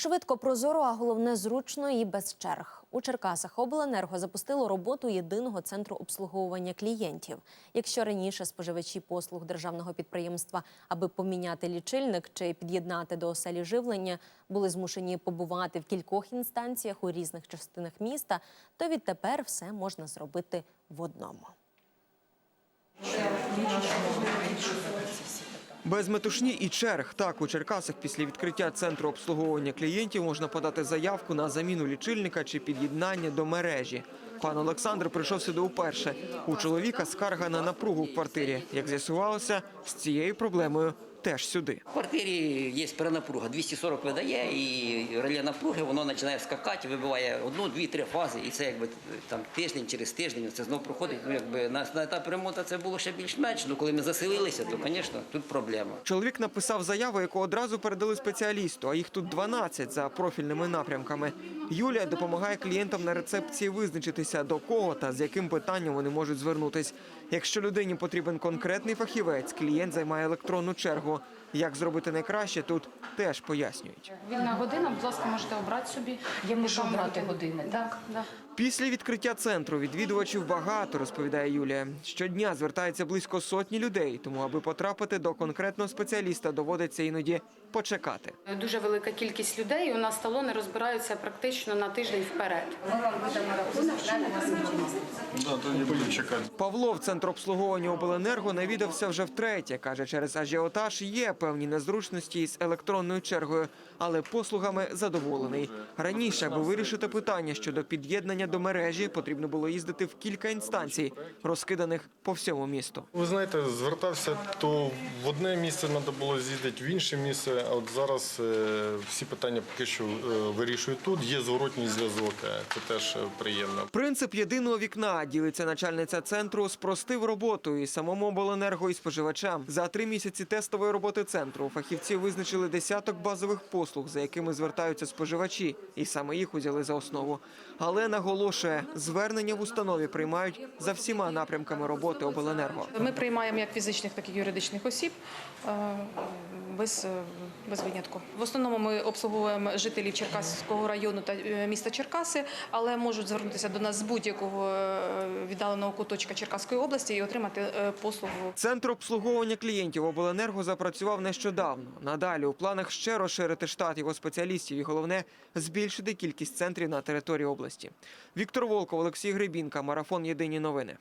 Швидко, прозоро, а головне зручно і без черг. У Черкасах обленерго запустило роботу єдиного центру обслуговування клієнтів. Якщо раніше споживачі послуг державного підприємства, аби поміняти лічильник чи під'єднати до оселі живлення, були змушені побувати в кількох інстанціях у різних частинах міста, то відтепер все можна зробити в одному. Без метушні і черг. Так, у Черкасах після відкриття центру обслуговування клієнтів можна подати заявку на заміну лічильника чи під'єднання до мережі. Пан Олександр прийшов сюди уперше. У чоловіка скарга на напругу в квартирі. Як з'ясувалося, з цією проблемою теж сюди. В квартирі є перенапруга, 240 видає, і реле напруги воно починає скакати, вибиває одну, дві, три фази, і це якби там тиждень через тиждень це знову проходить. Ну якби на, на етапі ремонту це було ще більш-менш. Ну коли ми заселилися, то звісно тут проблема. Чоловік написав заяву, яку одразу передали спеціалісту, а їх тут 12 за профільними напрямками. Юлія допомагає клієнтам на рецепції визначитися, до кого та з яким питанням вони можуть звернутись. Якщо людині потрібен конкретний фахівець, клієнт займає електронну чергу. Як зробити найкраще, тут теж пояснюють. Вільна година, будь ласка, можете обрати собі. Я можу обрати години, Так, так. Після відкриття центру відвідувачів багато, розповідає Юлія. Щодня звертається близько сотні людей, тому аби потрапити до конкретного спеціаліста, доводиться іноді почекати. Дуже велика кількість людей. У нас талони розбираються практично на тиждень вперед. Ми вам видамо рахунок, чекати. Павло в центр обслуговування обленерго навідався вже втретє. каже, через ажіотаж є певні незручності із електронною чергою, але послугами задоволений. Раніше, аби вирішити питання щодо під'єднання до мережі, потрібно було їздити в кілька інстанцій, розкиданих по всьому місту. Ви знаєте, звертався, то в одне місце треба було з'їздити, в інше місце. А от зараз е, всі питання поки що е, вирішують тут. Є зворотній зв'язок, е, це теж приємно. Принцип єдиного вікна ділиться начальниця центру, спростив роботу і самому обленерго і споживачам. За три місяці тестової роботи центру фахівці визначили десяток базових послуг, за якими звертаються споживачі, і саме їх узяли за основу. Але наголошує, звернення в установі приймають за всіма напрямками роботи обленерго. Ми приймаємо як фізичних, так і юридичних осіб е, без, е, без винятку. В основному ми обслуговуємо жителів Черкаського району та е, міста Черкаси, але можуть звернутися до нас з будь-якого віддаленого куточка Черкаської області і отримати послугу Центр обслуговування клієнтів обленерго запрацював нещодавно. Надалі у планах ще розширити штат його спеціалістів і головне збільшити кількість центрів на території області. Віктор Волков, Олексій Грибінка, марафон Єдині новини.